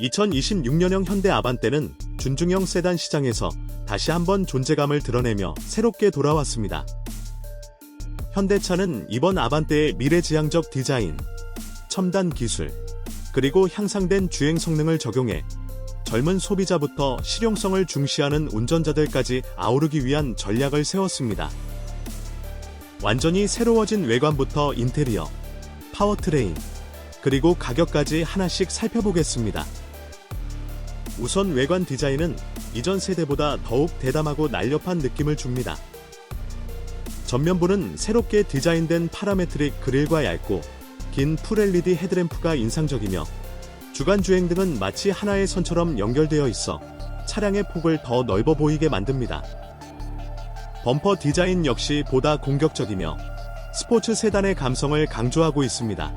2026년형 현대 아반떼는 준중형 세단 시장에서 다시 한번 존재감을 드러내며 새롭게 돌아왔습니다. 현대차는 이번 아반떼의 미래지향적 디자인, 첨단 기술, 그리고 향상된 주행 성능을 적용해 젊은 소비자부터 실용성을 중시하는 운전자들까지 아우르기 위한 전략을 세웠습니다. 완전히 새로워진 외관부터 인테리어, 파워트레인, 그리고 가격까지 하나씩 살펴보겠습니다. 우선 외관 디자인은 이전 세대보다 더욱 대담하고 날렵한 느낌을 줍니다. 전면부는 새롭게 디자인된 파라메트릭 그릴과 얇고 긴 풀LED 헤드램프가 인상적이며 주간 주행 등은 마치 하나의 선처럼 연결되어 있어 차량의 폭을 더 넓어 보이게 만듭니다. 범퍼 디자인 역시 보다 공격적이며 스포츠 세단의 감성을 강조하고 있습니다.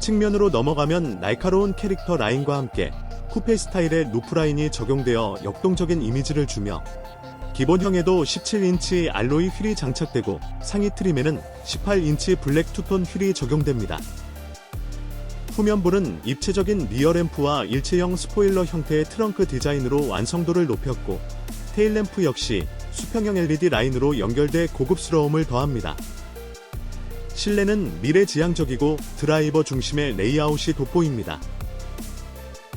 측면으로 넘어가면 날카로운 캐릭터 라인과 함께 쿠페 스타일의 루프라인이 적용되어 역동적인 이미지를 주며 기본형에도 17인치 알로이 휠이 장착되고 상위 트림에는 18인치 블랙 투톤 휠이 적용됩니다. 후면부는 입체적인 리어램프와 일체형 스포일러 형태의 트렁크 디자인으로 완성도를 높였고 테일램프 역시 수평형 LED 라인으로 연결돼 고급스러움을 더합니다. 실내는 미래지향적이고 드라이버 중심의 레이아웃이 돋보입니다.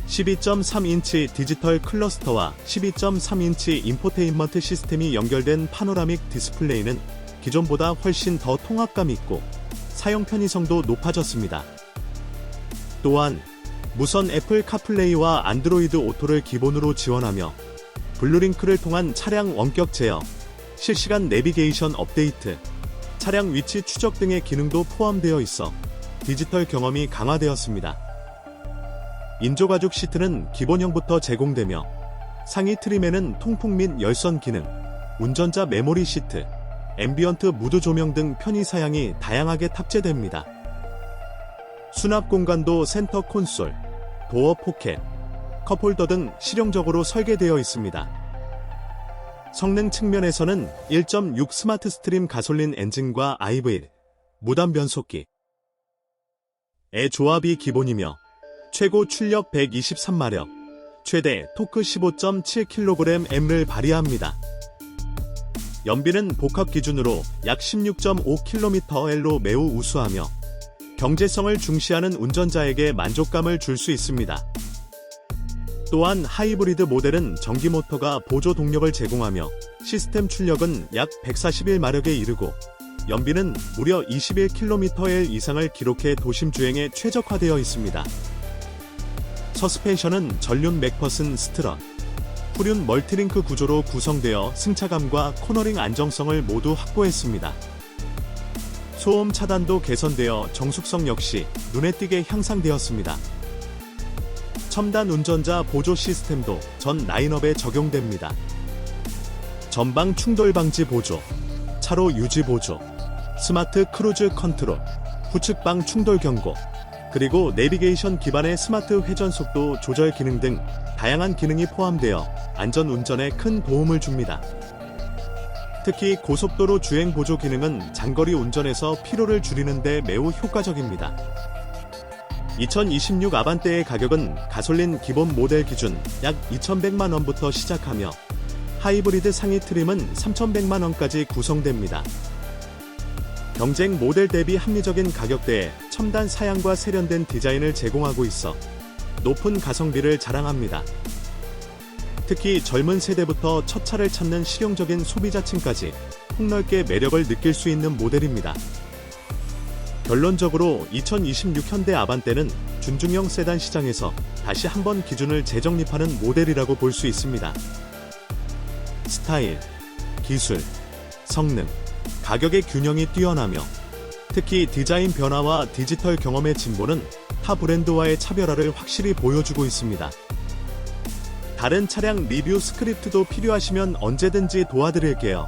12.3인치 디지털 클러스터와 12.3인치 인포테인먼트 시스템이 연결된 파노라믹 디스플레이는 기존보다 훨씬 더 통합감 있고 사용 편의성도 높아졌습니다. 또한 무선 애플 카플레이와 안드로이드 오토를 기본으로 지원하며 블루링크를 통한 차량 원격 제어, 실시간 내비게이션 업데이트, 차량 위치 추적 등의 기능도 포함되어 있어 디지털 경험이 강화되었습니다. 인조가죽 시트는 기본형부터 제공되며 상위 트림에는 통풍 및 열선 기능, 운전자 메모리 시트, 앰비언트 무드 조명 등 편의 사양이 다양하게 탑재됩니다. 수납 공간도 센터 콘솔, 도어 포켓, 컵홀더 등 실용적으로 설계되어 있습니다. 성능 측면에서는 1.6 스마트 스트림 가솔린 엔진과 IV, 무단 변속기, 의 조합이 기본이며 최고 출력 123마력, 최대 토크 15.7kgm를 발휘합니다. 연비는 복합 기준으로 약 16.5kml로 매우 우수하며 경제성을 중시하는 운전자에게 만족감을 줄 수 있습니다. 또한 하이브리드 모델은 전기 모터가 보조 동력을 제공하며 시스템 출력은 약 141마력에 이르고 연비는 무려 21kml 이상을 기록해 도심 주행에 최적화되어 있습니다. 서스펜션은 전륜 맥퍼슨 스트럿, 후륜 멀티링크 구조로 구성되어 승차감과 코너링 안정성을 모두 확보했습니다. 소음 차단도 개선되어 정숙성 역시 눈에 띄게 향상되었습니다. 첨단 운전자 보조 시스템도 전 라인업에 적용됩니다. 전방 충돌 방지 보조, 차로 유지 보조, 스마트 크루즈 컨트롤, 후측방 충돌 경고, 그리고 내비게이션 기반의 스마트 회전 속도 조절 기능 등 다양한 기능이 포함되어 안전 운전에 큰 도움을 줍니다. 특히 고속도로 주행 보조 기능은 장거리 운전에서 피로를 줄이는 데 매우 효과적입니다. 2026 아반떼의 가격은 가솔린 기본 모델 기준 약 2,100만 원부터 시작하며 하이브리드 상위 트림은 3,100만 원까지 구성됩니다. 경쟁 모델 대비 합리적인 가격대에 첨단 사양과 세련된 디자인을 제공하고 있어 높은 가성비를 자랑합니다. 특히 젊은 세대부터 첫 차를 찾는 실용적인 소비자층까지 폭넓게 매력을 느낄 수 있는 모델입니다. 결론적으로 2026 현대 아반떼는 준중형 세단 시장에서 다시 한번 기준을 재정립하는 모델이라고 볼 수 있습니다. 스타일, 기술, 성능, 가격의 균형이 뛰어나며 특히 디자인 변화와 디지털 경험의 진보는 타 브랜드와의 차별화를 확실히 보여주고 있습니다. 다른 차량 리뷰 스크립트도 필요하시면 언제든지 도와드릴게요.